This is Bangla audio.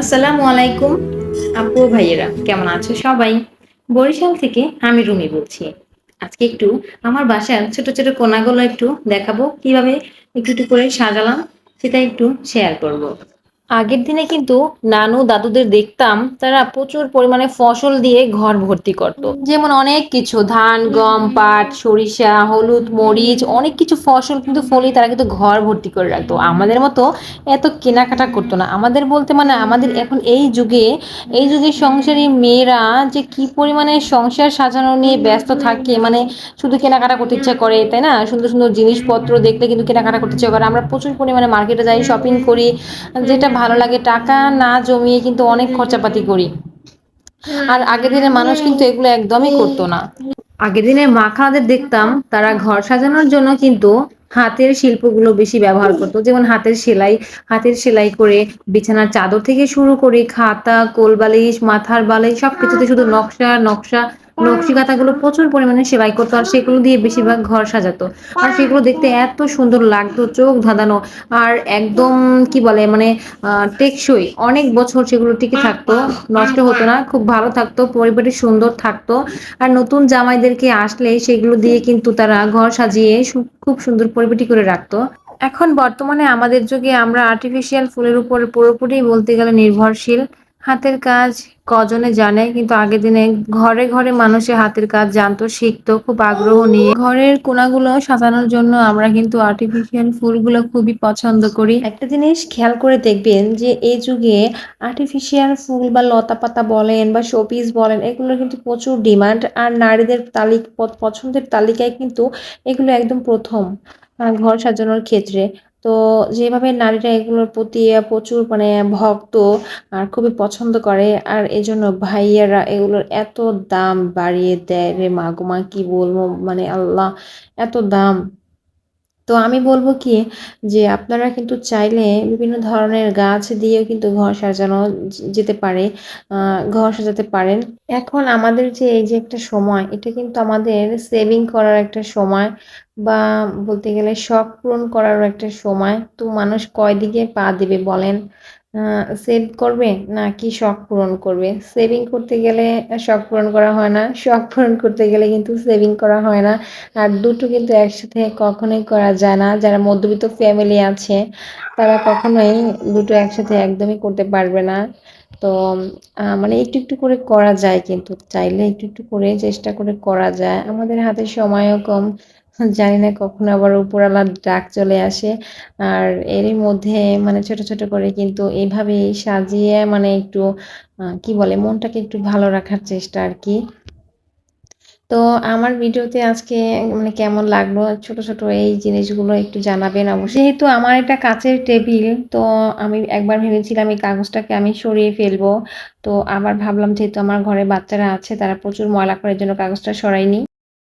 আসসালামু আলাইকুম, আপু ভাইয়েরা, কেমন আছো সবাই বরিশাল থেকে আমি রুমি বলছি আজকে একটু আমার বাসার ছোট ছোট কোনাগুলো একটু দেখাবো, কীভাবে একটু একটু করে সাজালাম, সেটা একটু শেয়ার করব। আগের দিনে কিন্তু নানু দাদুদের দেখতাম, তারা প্রচুর পরিমাণে ফসল দিয়ে ঘর ভর্তি করত। যেমন অনেক কিছু, ধান, গম, পাট, সরিষা, হলুদ, মরিচ, অনেক কিছু ফসল কিন্তু ফলিয়ে তারা কিন্তু ঘর ভর্তি করে রাখতো। আমাদের মতো এত কেনাকাটা করতো না। আমাদের বলতে মানে আমাদের এখন এই যুগে এই যুগে সংসারী মেয়েরা যে কি পরিমাণে সংসার সাজানো নিয়ে ব্যস্ত থাকে মানে শুধু কেনাকাটা করতে ইচ্ছা করে, তাই না? সুন্দর সুন্দর জিনিসপত্র দেখলে কিন্তু কেনাকাটা করতে ইচ্ছা করে। আমরা প্রচুর পরিমাণে মার্কেটে যাই শপিং করি, যেটা ভালো লাগে টাকা না জমিয়ে কিন্তু অনেক খরচাপাতি করি। আর আগের দিনের মানুষ কিন্তু এগুলো একদমই করতো না। আগের দিনের মা খালাদের দেখতাম তারা ঘর সাজানোর জন্য কিন্তু হাতের শিল্পগুলো বেশি ব্যবহার করতো। যেমন হাতের সেলাই হাতের সেলাই করে বিছানার চাদর থেকে শুরু করে খাতা কোলবালিশ মাথার বালিশ সবকিছুতে শুধু নকশা নকশা নকশি কাঁথাগুলো প্রচুর পরিমাণে সেলাই করতো আর সেগুলো দিয়ে বেশিরভাগ ঘর সাজাতো। আর সেগুলো দেখতে এত সুন্দর লাগতো চোখ ধাঁধানো আর একদম কি বলে মানে টেকসই। অনেক বছর সেগুলো টিকে থাকতো নষ্ট হতো না খুব ভালো থাকতো পরিবারটি সুন্দর থাকতো। আর নতুন জামাইদেরকে আসলে সেগুলো দিয়ে কিন্তু তারা ঘর সাজিয়ে খুব সুন্দর পরিপাটি করে রাখতো। এখন বর্তমানে আমাদের যুগে আমরা আর্টিফিশিয়াল ফুলের উপর পুরোপুরি বলতে গেলে নির্ভরশীল। হাতের কাজ কজনে জানে, কিন্তু আগের দিনে ঘরে ঘরে মানুষের হাতের কাজ জানতো, শিখতো, খুব আগ্রহ নিয়ে। ঘরের কোনাগুলো সাজানোর জন্য আমরা কিন্তু আর্টিফিশিয়াল ফুলগুলো খুবই পছন্দ করি। একটা জিনিস খেয়াল করে দেখবেন যে, এই যুগে আর্টিফিশিয়াল ফুল বা লতা পাতা বলেন বা শোপিস বলেন, এগুলোর কিন্তু প্রচুর ডিমান্ড আর নারীদের তালিক, পছন্দের তালিকায় কিন্তু এগুলো একদম প্রথম ঘর সাজানোর ক্ষেত্রে। তো যেভাবে নারীরা এগুলোর প্রতি প্রচুর মানে ভক্ত আর খুবই পছন্দ করে, আর এই জন্য ভাইয়ারা এগুলোর এত দাম বাড়িয়ে দেয় রে মাগমা কি বলব? মানে আল্লাহ, এত দাম। তো আমি বলব কি, যে আপনারা কিন্তু চাইলে বিভিন্ন ধরনের গাছ দিয়েও কিন্তু ঘর সাজানো যেতে পারে ঘর সাজাতে পারেন। এখন আমাদের যে এই যে একটা সময়, এটা কিন্তু আমাদের সেভিং করার একটা সময় বা বলতে গেলে শখ পূরণ করারও একটা সময়। তো মানুষ কয় দিকে পা দেবে বলেন? সেভ করবে নাকি শখ পূরণ করবে? সেভিং করতে গেলে শখ পূরণ করা হয় না, শখ পূরণ করতে গেলে কিন্তু সেভিং করা হয় না। আর দুটো কিন্তু একসাথে কখনোই করা যায় না। যারা মধ্যবিত্ত ফ্যামিলি আছে, তারা কখনোই দুটো একসাথে একদমই করতে পারবে না। তো মানে একটু একটু করে করা যায় কিন্তু, চাইলে একটু একটু করে চেষ্টা করে করা যায়। আমাদের হাতে সময়ও কম। জানি না কখনো আবার উপরওয়ালার ডাক চলে আসে। আর এরই মধ্যে মানে ছোট ছোট করে কিন্তু এইভাবে সাজিয়ে মানে একটু কি বলে, মনটাকে একটু ভালো রাখার চেষ্টা আর কি। তো আমার ভিডিওতে আজকে মানে কেমন লাগল? ছোট ছোট এই জিনিসগুলো একটু জানাবেন অবশ্যই। যেহেতু আমার এটা কাচের টেবিল, তো আমি একবার ভেবেছিলাম এই কাগজটাকে আমি সরিয়ে ফেলব। তো আবার ভাবলাম যেহেতু আমার ঘরে বাচ্চারা আছে, তারা প্রচুর ময়লা করার জন্য কাগজটা সরাইনি।